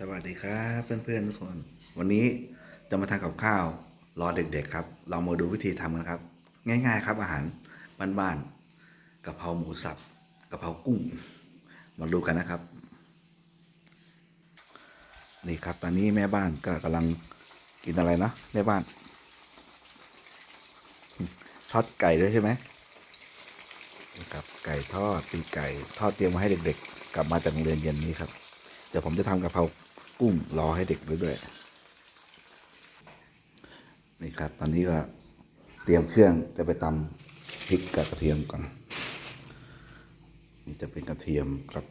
สวัสดีครับเพื่อนๆทุกคน วันนี้จะมาทำกับข้าวรอเด็กๆครับเรามาดูวิธีทำกันครับ ง่าย ๆ ครับอาหารบ้านๆกะเพราหมูสับกะเพรากุ้ง มาดูกันนะครับ นี่ครับตอนนี้แม่บ้านก็กำลังกินอะไรนะแม่บ้านทอดไก่ด้วยใช่ไหมครับไก่ทอดปีไก่ทอดเตรียมมาให้เด็กๆ กลับมาจากโรงเรียนเย็นนี้ครับ ดี๋ยวผมจะทำกะเพรากุ้งรอให้เด็กด้วยด้วยนี่ครับ ตอนนี้ก็เตรียมเครื่องจะไปตำพริกกับกระเทียมก่อน นี่จะเป็นกระเทียมครับ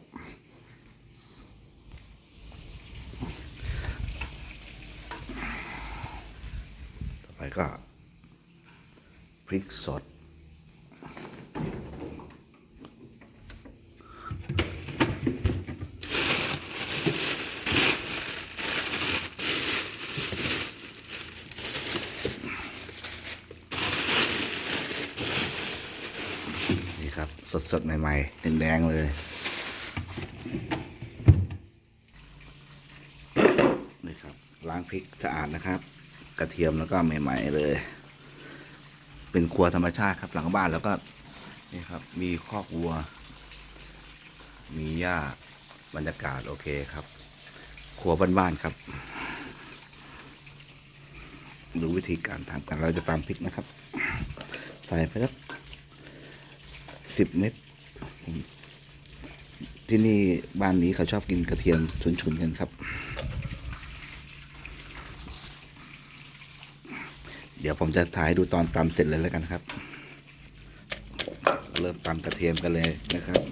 ต่อไปก็พริกสด ครับ สดๆ ใหม่ๆแดงๆ เลยนี่ครับ ล้างพริกสะอาดนะครับ กระเทียมแล้วก็ใหม่ ๆ เลย เป็นครัวธรรมชาติครับหลังบ้านแล้วก็นี่ครับ มีคอกวัว มีหญ้าบรรยากาศโอเคครับครัวบ้านๆครับดูวิธีการทำกันเราจะตามพริกนะครับ ใส่ไปสัก สิบเม็ดที่นี่บ้านนี้เขาชอบกินกระเทียมชุนๆกันครับ เดี๋ยวผมจะถ่ายดูตอนตำเสร็จเลยแล้วกันครับ เริ่มตำกระเทียมกันเลยนะครับ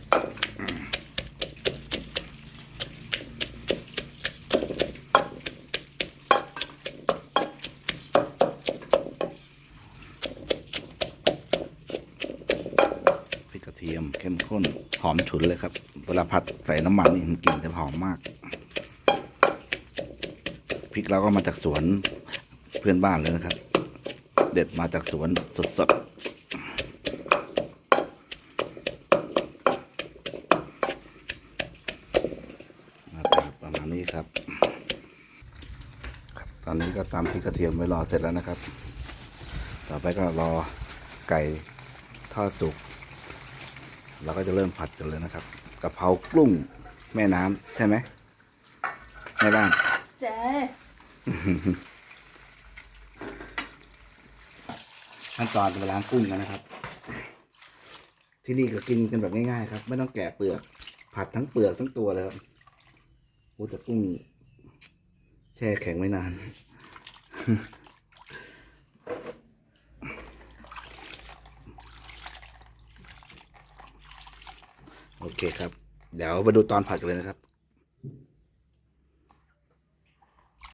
พริกกระเทียมเข้มข้นหอมฉุนเลยครับเวลาผัดใส่น้ำมันนี่มันกลิ่นจะหอมมากพริกเราก็มาจากสวนเพื่อนบ้านเลยนะครับ เด็ดมาจากสวนสดๆประมาณนี้ครับครับตอนนี้ก็ตามพริกกระเทียมไว้รอเสร็จแล้วนะครับ ต่อไปก็รอไก่ทอดสุก เราก็จะเริ่มผัดกันเลยนะครับกะเพรากุ้งแม่น้ำใช่ไหมแม่บ้านเจ๊ขั้นตอนจะไปล้างกุ้งกันนะครับ ที่นี่ก็กินกันแบบง่ายๆครับ ไม่ต้องแกะเปลือก ผัดทั้งเปลือกทั้งตัวเลยครับโอ้แต่กุ้งแช่แข็งไว้นาน เคครับ เดี๋ยวมาดูตอนผัดกันเลยนะครับ